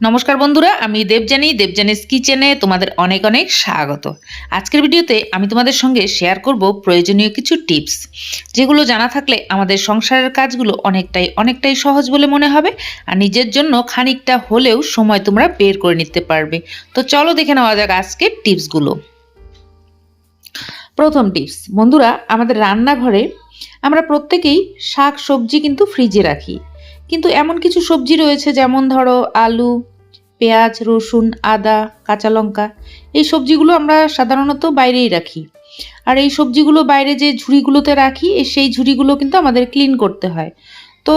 নমস্কার বন্ধুরা, আমি দেবজানি দেবজানিস কিচেনে তোমাদের অনেক অনেক স্বাগত। আজকের ভিডিওতে আমি তোমাদের সঙ্গে শেয়ার করব প্রয়োজনীয় কিছু টিপস যেগুলো জানা থাকলে আমাদের সংসারের কাজগুলো অনেকটাই অনেকটাই সহজ বলে মনে হবে। আর নিজের জন্য খানিকটা হলেও সময় তোমরা বের করে নিতে পারবে। তো চলো দেখে নেওয়া যাক আজকের টিপসগুলো প্রথম টিপস বন্ধুরা, আমাদের রান্নাঘরে আমরা প্রত্যেকেই শাক সবজি কিন্তু ফ্রিজে রাখি। কিন্তু এমন কিছু সবজি রয়েছে, যেমন ধরো আলু, পেঁয়াজ, রসুন, আদা, কাঁচা লঙ্কা। এই সবজিগুলো আমরা সাধারণত বাইরেই রাখি। আর এই সবজিগুলো বাইরে যে ঝুড়িগুলোতে রাখি সেই ঝুড়িগুলো কিন্তু আমাদের ক্লিন করতে হয়। তো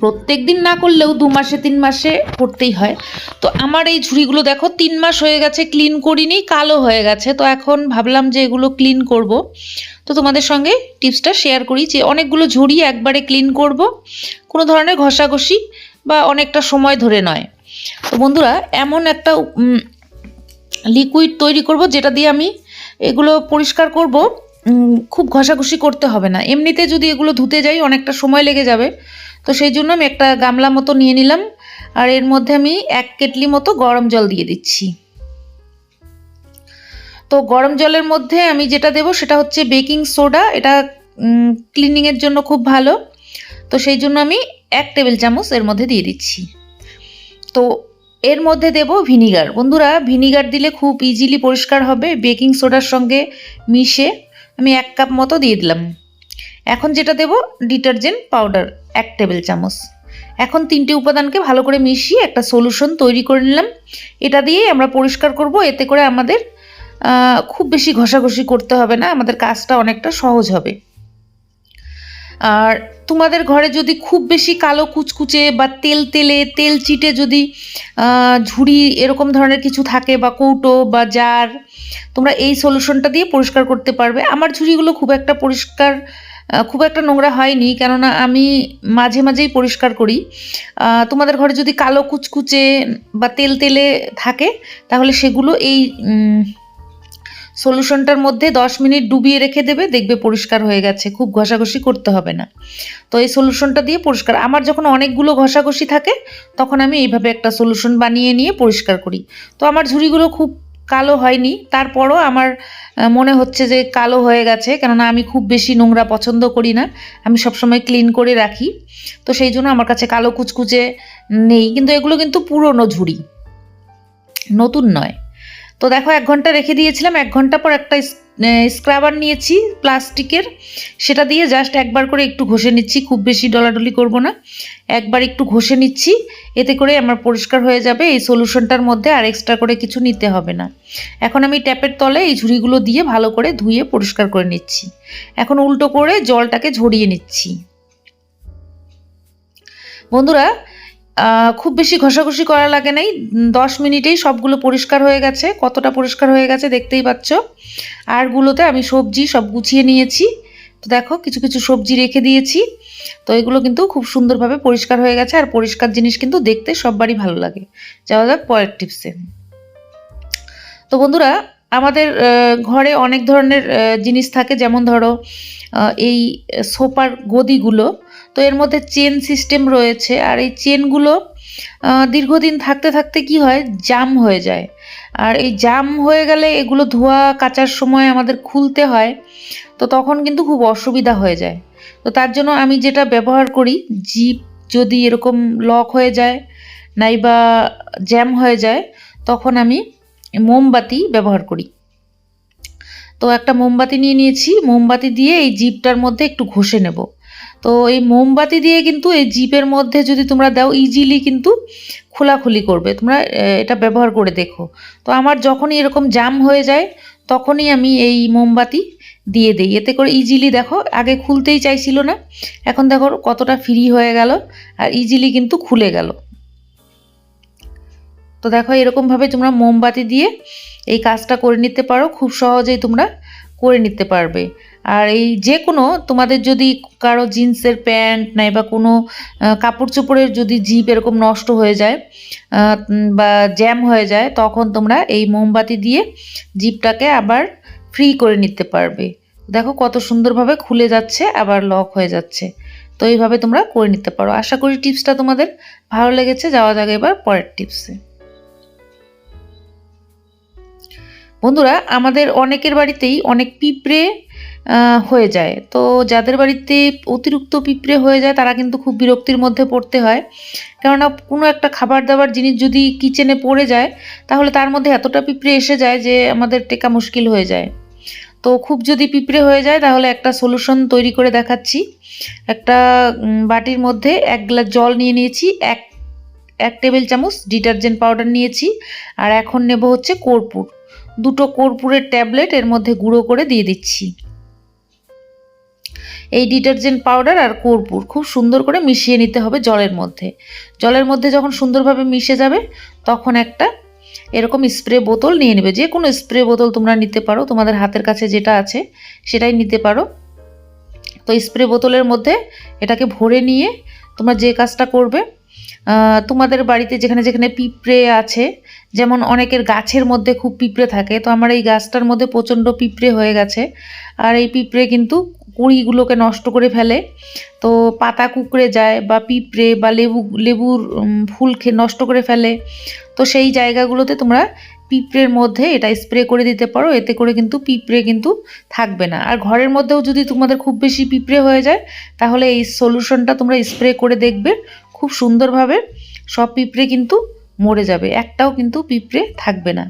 প্রত্যেক দিন না করলেও দু মাসে, তিন মাসে করতেই হয়। তো আমার এই ঝুড়িগুলো দেখো, তিন মাস হয়ে গেছে ক্লিন করিনি, কালো হয়ে গেছে। তো এখন ভাবলাম যে এগুলো ক্লিন করব। তো তোমাদের সঙ্গে টিপসটা শেয়ার করি যে অনেকগুলো ঝুড়ি একবারে ক্লিন করব। কোনো ধরনের ঘষাঘষি বা অনেকটা সময় ধরে নয়। তো বন্ধুরা, এমন একটা লিকুইড তৈরি করব যেটা দিয়ে আমি এগুলো পরিষ্কার করব। খুব ঘষাঘষি করতে হবে না। এমনিতে যদি এগুলো ধুতে যাই, অনেকটা সময় লেগে যাবে। তো সেই জন্য আমি একটা গামলা মতো নিয়ে নিলাম, আর এর মধ্যে আমি এক কেটলি মতো গরম জল দিয়ে দিচ্ছি। তো গরম জলের মধ্যে আমি যেটা দেবো সেটা হচ্ছে বেকিং সোডা, এটা ক্লিনিংয়ের জন্য খুব ভালো। তো সেই জন্য আমি এক টেবিল চামচ এর মধ্যে দিয়ে দিচ্ছি। তো এর মধ্যে দেব ভিনিগার। বন্ধুরা, ভিনিগার দিলে খুব ইজিলি পরিষ্কার হবে, বেকিং সোডার সঙ্গে মিশে আমি এক কাপ মতো দিয়ে দিলাম। এখন যেটা দেব ডিটারজেন্ট পাউডার এক টেবিল চামচ। এখন তিনটে উপাদানকে ভালো করে মিশিয়ে একটা সলিউশন তৈরি করে নিলাম। এটা দিয়েই আমরা পরিষ্কার করব। এতে করে আমাদের খুব বেশি ঘষাঘষি করতে হবে না। আমাদের কাজটা অনেকটা সহজ হবে। আর তোমাদের ঘরে যদি খুব বেশি কালো কুচকুচে বা তেল তেলে, তেল চিটে যদি ঝুড়ি এরকম ধরনের কিছু থাকে বা কৌটো বা জার, তোমরা এই সলিউশনটা দিয়ে পরিষ্কার করতে পারবে। আমার ঝুড়িগুলো খুব একটা পরিষ্কার খুব একটা নোংরা হয়নি, কেননা আমি মাঝে মাঝেই পরিষ্কার করি। তোমাদের ঘরে যদি কালো কুচকুচে বা তেল তেলে থাকে, তাহলে সেগুলো এই সলিউশনটার মধ্যে দশ মিনিট ডুবিয়ে রেখে দেবে, দেখবে পরিষ্কার হয়ে গেছে, খুব ঘষাঘষি করতে হবে না। তো এই সলিউশনটা দিয়ে পরিষ্কার। আমার যখন অনেকগুলো ঘষাঘষি থাকে, তখন আমি এইভাবে একটা সলিউশন বানিয়ে নিয়ে পরিষ্কার করি। তো আমার ঝুড়িগুলো খুব কালো হয়নি, তারপরও আমার মনে হচ্ছে যে কালো হয়ে গেছে, কেননা আমি খুব বেশি নোংরা পছন্দ করি না। আমি সবসময় ক্লিন করে রাখি। তো সেই জন্য আমার কাছে কালো কুচকুচে নেই, কিন্তু এগুলো কিন্তু পুরনো ঝুড়ি। নতুন নয়। তো দেখো, এক ঘণ্টা রেখে দিয়েছিলাম, এক ঘণ্টা পর একটা স্ক্রাবার নিয়েছি, প্লাস্টিকের। সেটা দিয়ে জাস্ট একবার করে একটু ঘষে নিচ্ছি, খুব বেশি ডলাডলি করব না। একবার একটু ঘষে নিচ্ছি, এতে করে আমার পরিষ্কার হয়ে যাবে, এই সলিউশনটার মধ্যে আর এক্সট্রা করে কিছু নিতে হবে না। এখন আমি ট্যাপের তলে এই ঝুড়িগুলো দিয়ে ভালো করে ধুয়ে পরিষ্কার করে নিচ্ছি। এখন উল্টো করে জলটাকে ঝরিয়ে নিচ্ছি। বন্ধুরা খুব বেশি ঘষাঘষি করা লাগে নাই। দশ মিনিটেই সবগুলো পরিষ্কার হয়ে গেছে। কতটা পরিষ্কার হয়ে গেছে দেখতেই পাচ্ছ। আরগুলোতে আমি সবজি সব গুছিয়ে নিয়েছি। তো দেখো, কিছু কিছু সবজি রেখে দিয়েছি। তো এগুলো কিন্তু খুব সুন্দরভাবে পরিষ্কার হয়ে গেছে। আর পরিষ্কার জিনিস কিন্তু দেখতে সববারই ভালো লাগে। যাওয়া যাক পরের টিপসে। তো বন্ধুরা, আমাদের ঘরে অনেক ধরনের জিনিস থাকে। যেমন ধরো এই সোপার গদিগুলো। তো এর মধ্যে চেন সিস্টেম রয়েছে আর এই চেনগুলো দীর্ঘদিন থাকতে থাকতে কি হয়? জাম হয়ে যায়। আর এই জাম হয়ে গেলে এগুলো ধোয়া কাচার সময় আমাদের খুলতে হয়, তো তখন কিন্তু খুব অসুবিধা হয়ে যায়। তো তার জন্য আমি যেটা ব্যবহার করি জিপ যদি এরকম লক হয়ে যায়, নাইবা জ্যাম হয়ে যায়, তখন আমি মোমবাতি ব্যবহার করি। তো একটা মোমবাতি নিয়ে নিয়েছি, মোমবাতি দিয়ে এই জিপটার মধ্যে একটু ঘষে নেব। তো এই মোমবাতি দিয়ে কিন্তু এই জিপের মধ্যে যদি তোমরা দাও ইজিলি কিন্তু খোলাখুলি করবে। তোমরা এটা ব্যবহার করে দেখো। তো আমার যখনই এরকম জাম হয়ে যায়, তখনই আমি এই মোমবাতি দিয়ে দিই। এতে করে ইজিলি দেখো, আগে খুলতেই চাইছিল না, এখন দেখো কতটা ফ্রি হয়ে গেল আর ইজিলি কিন্তু খুলে গেল। তো দেখো এরকমভাবে তোমরা মোমবাতি দিয়ে এই কাজটা করে নিতে পারো। খুব সহজেই তোমরা করে নিতে পারবে। আর এই যে কোনো তোমাদের যদি কারও জিন্সের প্যান্ট নাই বা কোনো কাপড় চোপড়ের যদি জিপ এরকম নষ্ট হয়ে যায় বা জ্যাম হয়ে যায়, তখন তোমরা এই মোমবাতি দিয়ে জিপটাকে আবার ফ্রি করে নিতে পারবে। দেখো কত সুন্দরভাবে খুলে যাচ্ছে, আবার লক হয়ে যাচ্ছে। তো এইভাবে তোমরা করে নিতে পারো। আশা করি টিপসটা তোমাদের ভালো লেগেছে। যাওয়া যাবে এবার পরের টিপসে বন্ধুরা, আমাদের অনেকের বাড়িতেই অনেক পিঁপড়ে হয়ে যায়। তো যাদের বাড়িতে অতিরিক্ত পিঁপড়ে হয়ে যায়, তারা কিন্তু খুব বিরক্তির মধ্যে পড়তে হয়। কেননা, কোনো একটা খাবার দাবার জিনিস যদি কিচেনে পড়ে যায়, তাহলে তার মধ্যে এতটা পিঁপড়ে এসে যায় যে আমাদের টেকা মুশকিল হয়ে যায়। তো খুব যদি পিঁপড়ে হয়ে যায়, তাহলে একটা সলিউশন তৈরি করে দেখাচ্ছি। একটা বাটির মধ্যে এক গ্লাস জল নিয়ে নিয়েছি, এক এক টেবিল চামচ ডিটারজেন্ট পাউডার নিয়েছি, আর এখন নেব হচ্ছে কর্পূর। দুটো কর্পূরের ট্যাবলেট এর মধ্যে গুঁড়ো করে দিয়ে দিচ্ছি। এই ডিটারজেন্ট পাউডার আর কর্পূর খুব সুন্দর করে মিশিয়ে নিতে হবে জলের মধ্যে। জলের মধ্যে যখন সুন্দরভাবে মিশে যাবে, তখন একটা এরকম স্প্রে বোতল নিয়ে নেবে। যে কোনো স্প্রে বোতল তোমরা নিতে পারো, তোমাদের হাতের কাছে যেটা আছে সেটাই নিতে পারো। তো স্প্রে বোতলের মধ্যে এটাকে ভরে নিয়ে তোমরা যে কাজটা করবে তোমাদের বাড়িতে যেখানে যেখানে পিঁপড়ে আছে, যেমন অনেকের গাছের মধ্যে খুব পিঁপড়ে থাকে, তো আমার এই গাছটার মধ্যে প্রচণ্ড পিঁপড়ে হয়ে গেছে। আর এই পিঁপড়ে কিন্তু কুড়িগুলোকে নষ্ট করে ফেলে। তো পাতা কুকড়ে যায় বা পিঁপড়ে বা লেবু, লেবুর ফুল খেয়ে নষ্ট করে ফেলে। তো সেই জায়গাগুলোতে তোমরা পিঁপড়ের মধ্যে এটা স্প্রে করে দিতে পারো, এতে করে কিন্তু পিঁপড়ে কিন্তু থাকবে না। আর ঘরের মধ্যেও যদি তোমাদের খুব বেশি পিঁপড়ে হয়ে যায়, তাহলে এই সলিউশনটা তোমরা স্প্রে করে দেখবে। খুব সুন্দরভাবে সব পিঁপড়ে কিন্তু মরে যাবে, একটাও কিন্তু পিঁপড়ে থাকবে না।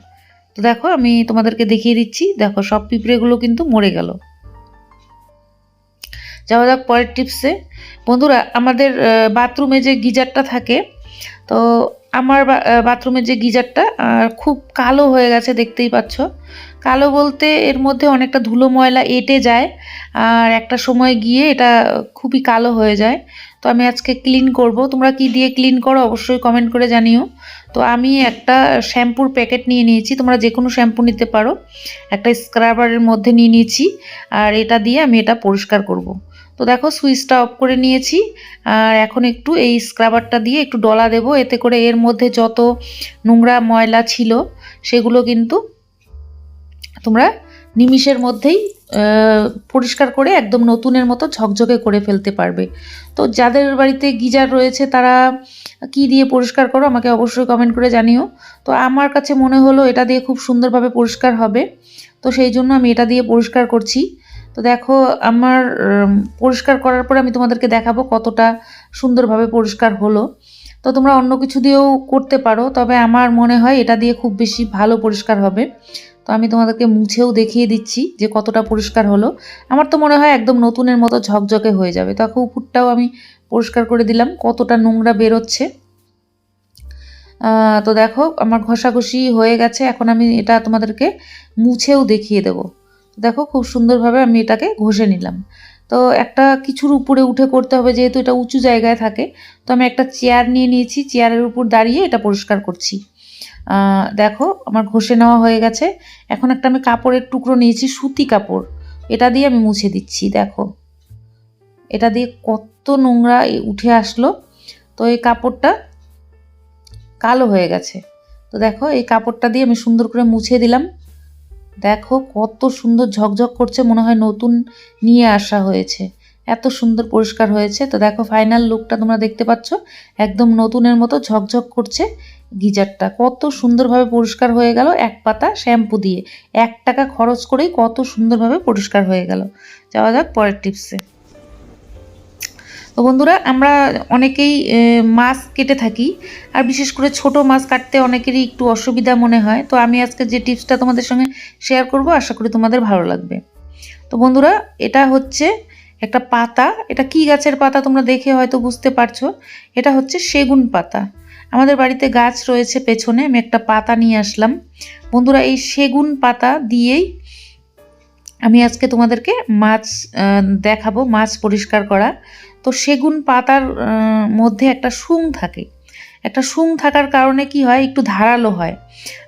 তো দেখো, আমি তোমাদেরকে দেখিয়ে দিচ্ছি, দেখো সব পিঁপড়েগুলো কিন্তু মরে গেল। যাওয়া যাক পরের টিপসে। বন্ধুরা, আমাদের বাথরুমে যে গিজারটা থাকে, তো আমার বাথরুমের যে গিজারটা খুব কালো হয়ে গেছে, দেখতেই পাচ্ছ। কালো বলতে এর মধ্যে অনেকটা ধুলো ময়লা এঁটে যায়, আর একটা সময় গিয়ে এটা খুবই কালো হয়ে যায়। তো আমি আজকে ক্লিন করব। তোমরা কি দিয়ে ক্লিন করো অবশ্যই কমেন্ট করে জানিও। তো আমি একটা শ্যাম্পুর প্যাকেট নিয়ে নিয়েছি, তোমরা যে কোনো শ্যাম্পু নিতে পারো। একটা স্ক্রাবারের মধ্যে নিয়ে নিয়েছি, আর এটা দিয়ে আমি এটা পরিষ্কার করব। তো দেখো সুইচটা অফ করে নিয়েছি, আর এখন একটু এই স্ক্রাবারটা দিয়ে একটু ডলা দেব। এতে করে এর মধ্যে যত নোংরা ময়লা ছিল, সেগুলো কিন্তু তোমরা নিমিষের মধ্যেই পরিষ্কার করে একদম নতুনের মতো ঝকঝকে করে ফেলতে পারবে। তো যাদের বাড়িতে গিজার রয়েছে, তারা কি দিয়ে পরিষ্কার করো আমাকে অবশ্যই কমেন্ট করে জানিও। তো আমার কাছে মনে হলো এটা দিয়ে খুব সুন্দরভাবে পরিষ্কার হবে। তো সেই জন্য আমি এটা দিয়ে পরিষ্কার করছি। তো দেখো, আমার পরিষ্কার করার পরে আমি তোমাদেরকে দেখাবো কতটা সুন্দরভাবে পরিষ্কার হলো। তো তোমরা অন্য কিছু দিয়েও করতে পারো, তবে আমার মনে হয় এটা দিয়ে খুব বেশি ভালো পরিষ্কার হবে। তো আমি তোমাদেরকে মুছেও দেখিয়ে দিচ্ছি যে কতটা পরিষ্কার হলো। আমার তো মনে হয় একদম নতুনের মতো ঝকঝকে হয়ে যাবে। তো এখন উপরটাও আমি পরিষ্কার করে দিলাম কতটা নোংরা বেরোচ্ছে। তো দেখো, আমার ঘষাঘষি হয়ে গেছে। এখন আমি এটা তোমাদেরকে মুছেও দেখিয়ে দেবো। দেখো, খুব সুন্দরভাবে আমি এটাকে ঘষে নিলাম। তো একটা কিছুর উপরে উঠে করতে হবে, যেহেতু এটা উঁচু জায়গায় থাকে। তো আমি একটা চেয়ার নিয়ে নিয়েছি। চেয়ারের উপর দাঁড়িয়ে এটা পরিষ্কার করছি। দেখো, আমার ঘষে নেওয়া হয়ে গেছে। এখন একটা আমি কাপড়ের টুকরো নিয়েছি, সুতি কাপড়। এটা দিয়ে আমি মুছে দিচ্ছি, দেখো। এটা দিয়ে কত নোংরা উঠে আসলো। তো এই কাপড়টা কালো হয়ে গেছে। তো দেখো, এই কাপড়টা দিয়ে আমি সুন্দর করে মুছে দিলাম। দেখো, কত সুন্দর ঝকঝক করছে, মনে হয় নতুন নিয়ে আসা হয়েছে। এত সুন্দর পরিষ্কার হয়েছে। তো দেখো ফাইনাল লুকটা তোমরা দেখতে পাচ্ছ। একদম নতুনের মতো ঝকঝক করছে। গিজারটা। কত সুন্দরভাবে পরিষ্কার হয়ে গেল এক পাতা শ্যাম্পু দিয়ে। এক টাকা খরচ করেই কত সুন্দরভাবে পরিষ্কার হয়ে গেল। যাওয়া যাক পরের টিপসে তো বন্ধুরা, আমরা অনেকেই মাছ কেটে থাকি। আর বিশেষ করে ছোট মাছ কাটতে অনেকেরই একটু অসুবিধা মনে হয়। তো আমি আজকে যে টিপসটা তোমাদের সঙ্গে শেয়ার করব, আশা করি তোমাদের ভালো লাগবে। তো বন্ধুরা, এটা হচ্ছে একটা পাতা। এটা কি গাছের পাতা তোমরা দেখে হয়তো বুঝতে পারছ। এটা হচ্ছে সেগুন পাতা। আমাদের বাড়িতে গাছ রয়েছে পেছনে, আমি একটা পাতা নিয়ে আসলাম। বন্ধুরা, এই সেগুন পাতা দিয়েই আমি আজকে তোমাদেরকে মাছ দেখাবো, মাছ পরিষ্কার করা। তো সেগুন পাতার মধ্যে একটা শুং থাকে। একটা শুং থাকার কারণে কি হয়, একটু ধারালো হয়।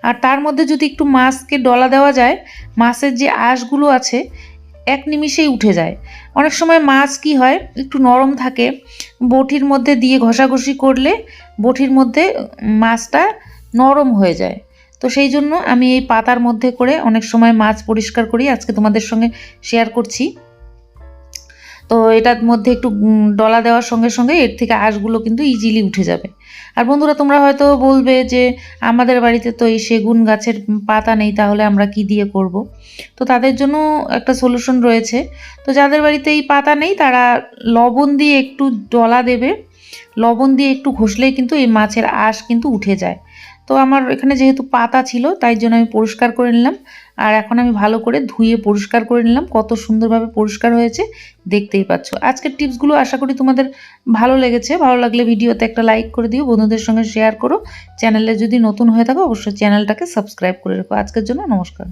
আর তার মধ্যে যদি একটু মাছকে ডলা দেওয়া যায়, মাছের যে আঁশগুলো আছে এক নিমিষেই উঠে যায়। অনেক সময় মাছ কি হয়, একটু নরম থাকে, বটির মধ্যে দিয়ে ঘষাঘষি করলে বটির মধ্যে মাছটা নরম হয়ে যায়। তো সেই জন্য আমি এই পাতার মধ্যে করে অনেক সময় মাছ পরিষ্কার করি। আজকে তোমাদের সঙ্গে শেয়ার করছি। তো এটার মধ্যে একটু ডলা দেওয়ার সঙ্গে সঙ্গে এর থেকে আঁশগুলো কিন্তু ইজিলি উঠে যাবে। আর বন্ধুরা, তোমরা হয়তো বলবে যে আমাদের বাড়িতে তো এই সেগুন গাছের পাতা নেই, তাহলে আমরা কি দিয়ে করব? তো তাদের জন্য একটা সলিউশন রয়েছে। তো যাদের বাড়িতে এই পাতা নেই, তারা লবণ দিয়ে একটু ডলা দেবে। লবণ দিয়ে একটু ঘষলেই কিন্তু এই মাছের আঁশ কিন্তু উঠে যায়। তো আমার এখানে যেহেতু পাতা ছিল, তাই জন্য আমি পরিষ্কার করে নিলাম। আর এখন আমি ভালো করে ধুয়ে পরিষ্কার করে নিলাম। কত সুন্দরভাবে পরিষ্কার হয়েছে, দেখতেই পাচ্ছ। আজকের টিপসগুলো আশা করি তোমাদের ভালো লেগেছে। ভালো লাগলে ভিডিওতে একটা লাইক করে দিও, বন্ধুদের সঙ্গে শেয়ার করো। চ্যানেলে যদি নতুন হয়ে থাকো, অবশ্যই চ্যানেলটাকে সাবস্ক্রাইব করে রেখো। আজকের জন্য নমস্কার।